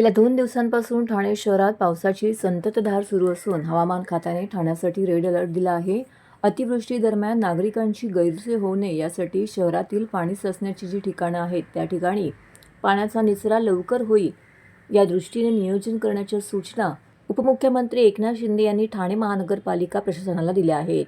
गेल्या दोन दिवसांपासून ठाणे शहरात पावसाची संततधार सुरू असून हवामान खात्याने ठाण्यासाठी रेड अलर्ट दिला आहे. अतिवृष्टीदरम्यान नागरिकांची गैरसोय होऊ नये यासाठी शहरातील पाणी साचण्याची जी ठिकाणं आहेत त्या ठिकाणी पाण्याचा निचरा लवकर होईल या दृष्टीने नियोजन करण्याच्या सूचना उपमुख्यमंत्री एकनाथ शिंदे यांनी ठाणे महानगरपालिका प्रशासनाला दिल्या आहेत.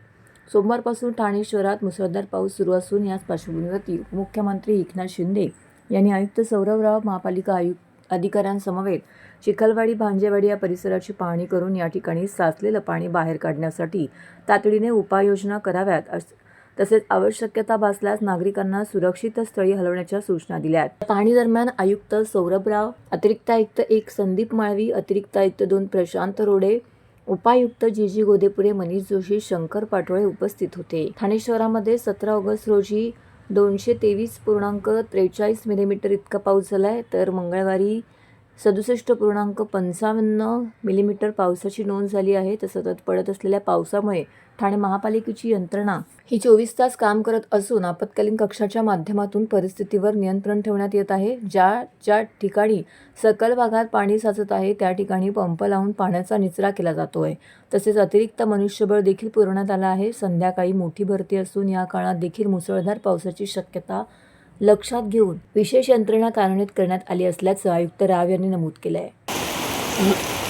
सोमवारपासून ठाणे शहरात मुसळधार पाऊस सुरू असून याच पार्श्वभूमीवरती उपमुख्यमंत्री एकनाथ शिंदे यांनी आयुक्त सौरवराव महापालिका आयुक्त अधिकाऱ्यांसमवेत. चिखलवाडी भांजेवाडी या परिसराची पाहणी करून या ठिकाणी साचलेलं पाणी बाहेर काढण्यासाठी तातडीने उपाययोजना कराव्यात अस- तसेच आवश्यकता भासल्यास नागरिकांना सुरक्षित स्थळी हलवण्याच्या सूचना दिल्या आहेत पाहणी दरम्यान आयुक्त सौरभराव अतिरिक्त आयुक्त एक संदीप माळवी अतिरिक्त आयुक्त दोन प्रशांत रोडे उपायुक्त जी जी गोदेपुरे मनीष जोशी शंकर पाटोळे उपस्थित होते. ठाणे शहरामध्ये सतरा ऑगस्ट रोजी दोनशे तेवीस पूर्णांक त्रेचाळीस मिलीमीटर इतका पाऊस झाला आहे तर मंगळवारी सदुसष्ट पूर्णांक पंचावन्न मिलीमीटर पावसाची नोंद झाली आहे. तर सतत पडत असलेल्या पावसामुळे ठाणे महापालिकेची यंत्रणा ही चोवीस तास काम करत असून आपत्कालीन कक्षाच्या माध्यमातून परिस्थितीवर नियंत्रण ठेवण्यात येत आहे. ज्या ज्या ठिकाणी सकल भागात पाणी साचत आहे त्या ठिकाणी पंप लावून पाण्याचा निचरा केला जातो आहे तसेच अतिरिक्त मनुष्यबळ देखील पुरवण्यात आलं आहे. संध्याकाळी मोठी भरती असून या काळात देखील मुसळधार पावसाची शक्यता लक्षात घेऊन विशेष यंत्रणा कार्यान्वित करण्यात आली असल्याचं आयुक्त राव यांनी नमूद केलं आहे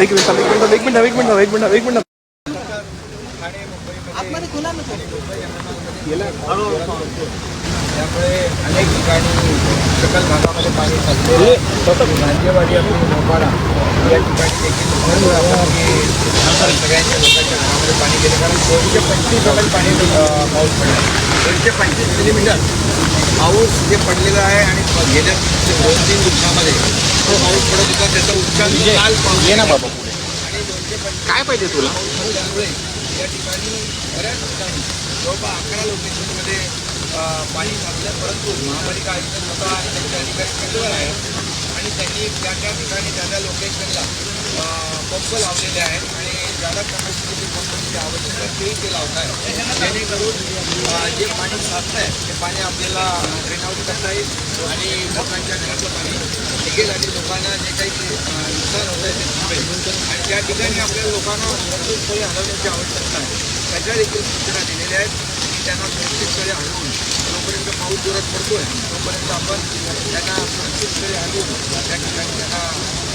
एक मिनिट एक मिनिट एक मिनिट एक मिनिट एक मिनिट एक मिनिट। त्यामुळे अनेक ठिकाणी सकल भागामध्ये पाणी साचले राज्यवाडी आपली मोपाडा या ठिकाणी देखील सगळ्यांच्या लोकांच्या घरामध्ये पाणी गेले. कारण दोनशे पंचवीस एम पाणी पाऊस पडला. दोनशे पंचवीस मिलीमीटर पाऊस जे पडलेला आहे आणि गेल्या दोन तीन दिवसामध्ये तो पाऊस पडत होता. त्याचा उच्चांक काल पाऊस ये ना बाबा पुढे. आणि दोनशे पंचवीस काय पाहिजे तुला? झाल्यामुळे या ठिकाणी बऱ्याच ठिकाणी जवळपास अकरा लोकेशनमध्ये पाणी थांबलं परंतु महापालिका आयुक्त स्वतः आणि त्यांचे अधिकारी केंद्रवर आहेत. आणि त्यांनी त्या त्या ठिकाणी त्या त्या लोकेशनला पंप लावलेले आहेत. आणि ज्यादा कॅपॅसिटीचे पंपांची म्हणजे आवश्यकता आहे तेही ते लावत आहे जेणेकरून जे पाणी साचतं आहे ते पाणी आपल्याला ड्रेन आउट करता येईल. आणि लोकांच्या घरातलं पाणी निघेल आणि लोकांना जे काही नुकसान होत आहे ते थांबेल. आणि त्या ठिकाणी आपल्या लोकांना सुरक्षित हलवण्याची आवश्यकता आहे. त्याच्या देखील सूचना दिलेल्या आहेत. त्यांना सुरक्षित स्थळी आणून जोपर्यंत पाऊस जोरात पडतोय तोपर्यंत आपण त्यांना सुरक्षित स्थळी आणून त्या ठिकाणी त्यांना